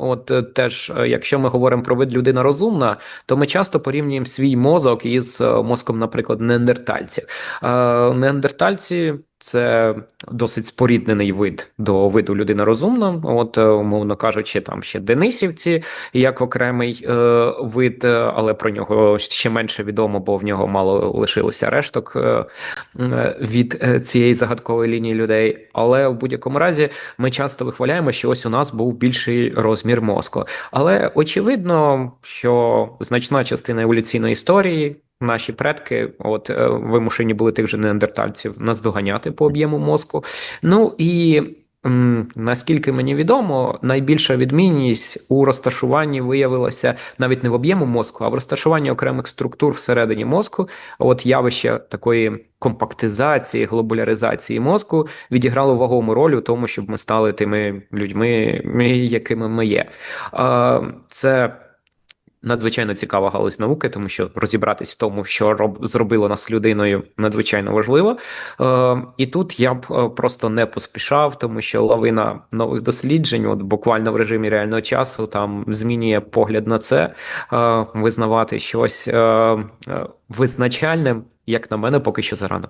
от е, теж, е, якщо ми говоримо про вид людина розумна, то ми часто порівнюємо свій мозок із е, мозком, наприклад, неандертальців. Неандертальці це досить споріднений вид до виду людина розумна. От, е, умовно кажучи, там ще Денисівці як окремий е, вид, е, але про нього ще менше відомо, бо в нього мало лишилося решток е, від е, цієї загадкової лінії людей. Але в будь-якому разі ми часто вихваляємо, що ось у нас був більший розмір мозку. Але очевидно, що значна частина еволюційної історії. Наші предки, от е, вимушені були тих же неандертальців наздоганяти по об'єму мозку. Ну і наскільки мені відомо, найбільша відмінність у розташуванні виявилася навіть не в об'єму мозку, а в розташуванні окремих структур всередині мозку. От явище такої компактизації, глобуляризації мозку відіграло вагому роль у тому, щоб ми стали тими людьми, якими ми є. Е, Це надзвичайно цікава галузь науки, тому що розібратись в тому, що роб, зробило нас людиною, надзвичайно важливо. Е, і тут я б е, просто не поспішав, тому що лавина нових досліджень, от буквально в режимі реального часу, там змінює погляд на це, е, визнавати щось е, е, визначальним, як на мене, поки що зарано.